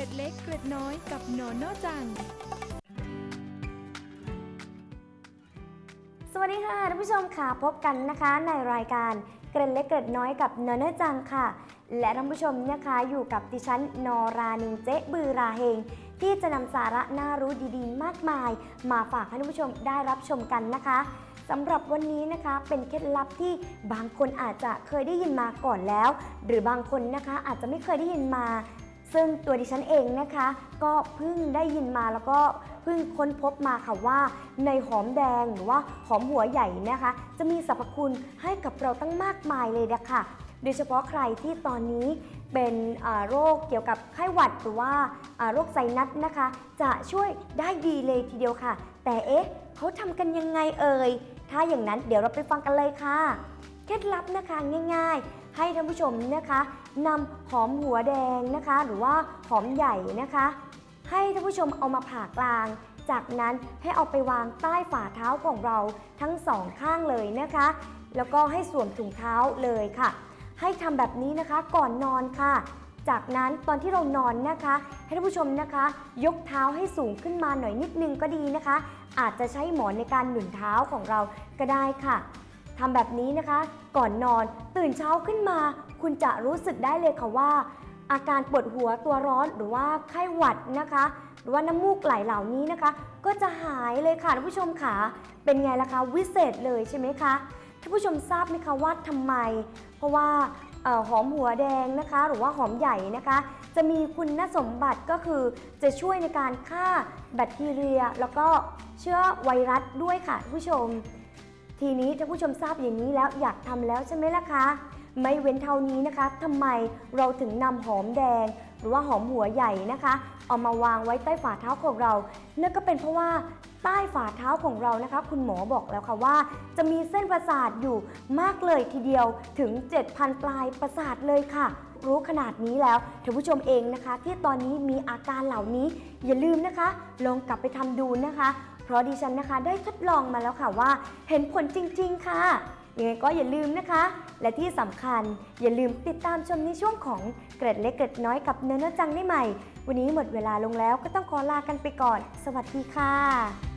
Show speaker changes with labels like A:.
A: ร็ดเล็กเกร็ดน้อยกับหนอนนอจัง
B: สวัสดีค่ะท่านผู้ชมค่ะพบกันนะคะในรายการเกร็ดเล็กเกร็ดน้อยกับเนเนอจังค่ะ และท่านผู้ชมนะคะอยู่กับดิฉันนอรานิงเจ๊บือราเฮงที่จะนำสาระน่ารู้ดีๆ มากมาย มาฝากให้ท่านผู้ชมได้รับชมกันนะคะสำหรับวันนี้นะคะเป็นเคล็ดลับที่บางคนอาจจะเคยได้ยินมาก่อนแล้ว หรือบางคนนะคะอาจจะไม่เคยได้ยินมา ซึ่งตัวดิฉันเองนะคะ ก็เพิ่งได้ยินมาแล้วก็เพิ่งค้นพบมาค่ะว่า ในหอมแดงหรือว่าหอมหัวใหญ่นะคะ จะมีสรรพคุณให้กับเราตั้งมากมายเลยนะคะโดยเฉพาะใครที่ตอนนี้เป็นโรคเกี่ยวกับไข้หวัดหรือว่าโรคไซนัสนะคะ จะช่วยได้ดีเลยทีเดียวค่ะ แต่เอ๊ะเขาทำกันยังไงเอ่ยถ้าอย่างนั้นเดี๋ยวเราไปฟังกันเลยค่ะ เคล็ดลับนะคะง่าย ๆ ให้ท่านผู้ชมนะคะนำหอมหัวแดงนะคะ หรือว่าหอมใหญ่นะคะ ให้ท่านผู้ชมเอามาผ่ากลาง จากนั้นให้เอาไปวางใต้ฝ่าเท้าของเราทั้งสองข้างเลยนะคะ แล้วก็ให้สวมถุงเท้าเลยค่ะ ให้ทำแบบนี้นะคะก่อนนอนค่ะจากนั้นตอนที่เรานอนนะคะ ให้ท่านผู้ชมนะคะ ยกเท้าให้สูงขึ้นมาหน่อยนิดนึงก็ดีนะคะ อาจจะใช้หมอนในการหนุนเท้าของเราก็ได้ค่ะ ทำแบบนี้นะคะ ก่อนนอนตื่นเช้าขึ้นมา คุณจะรู้สึกได้เลยค่ะว่า อาการปวดหัวตัวร้อนหรือว่าไข้หวัดนะคะ หรือว่าน้ำมูกไหลเหล่านี้นะคะ ก็จะหายเลยค่ะท่านผู้ชมค่ะเป็นไงล่ะคะวิเศษเลยใช่ไหมคะท่านผู้ชมทราบไหมคะว่าทำไม เพราะว่าออหอมหัวแดงนะคะ หรือว่าหอมใหญ่นะคะ จะมีคุณสมบัติก็คือจะช่วยในการฆ่าแบคทีเรีย แล้วก็เชื้อไวรัสด้วยค่ะท่านผู้ชม ทีนี้ถ้าผู้ชมทราบอย่างนี้แล้วอยากทำแล้วใช่ไหมล่ะคะ ไม่เว้นเท่านี้นะคะทำไมเราถึงนำหอมแดง หรือว่าหอมหัวใหญ่นะคะเอามาวางไว้ใต้ฝ่าเท้าของเรานั่นก็เป็นเพราะว่าใต้ฝ่าเท้าของเรานะคะ คุณหมอบอกแล้วค่ะว่า จะมีเส้นประสาทอยู่มากเลยทีเดียวถึง 7,000 ปลายประสาทเลยค่ะ รู้ขนาดนี้แล้วท่านผู้ชมเองนะคะ ที่ตอนนี้มีอาการเหล่านี้อย่าลืมนะคะ ลองกลับไปทำดูนะคะ ราะดิฉันนะคะได้ทดลองมาแล้วค่ะว่า เห็นผลจริง ๆ ค่ะ ยังไงก็อย่าลืมนะคะ และที่สำคัญอย่าลืมติดตามชมในช่วงของเกร็ดเล็กเกร็ดน้อยกับเนื้อเนื้อจังได้ใหม่ วันนี้หมดเวลาลงแล้วก็ต้องขอลากันไปก่อน สวัสดีค่ะ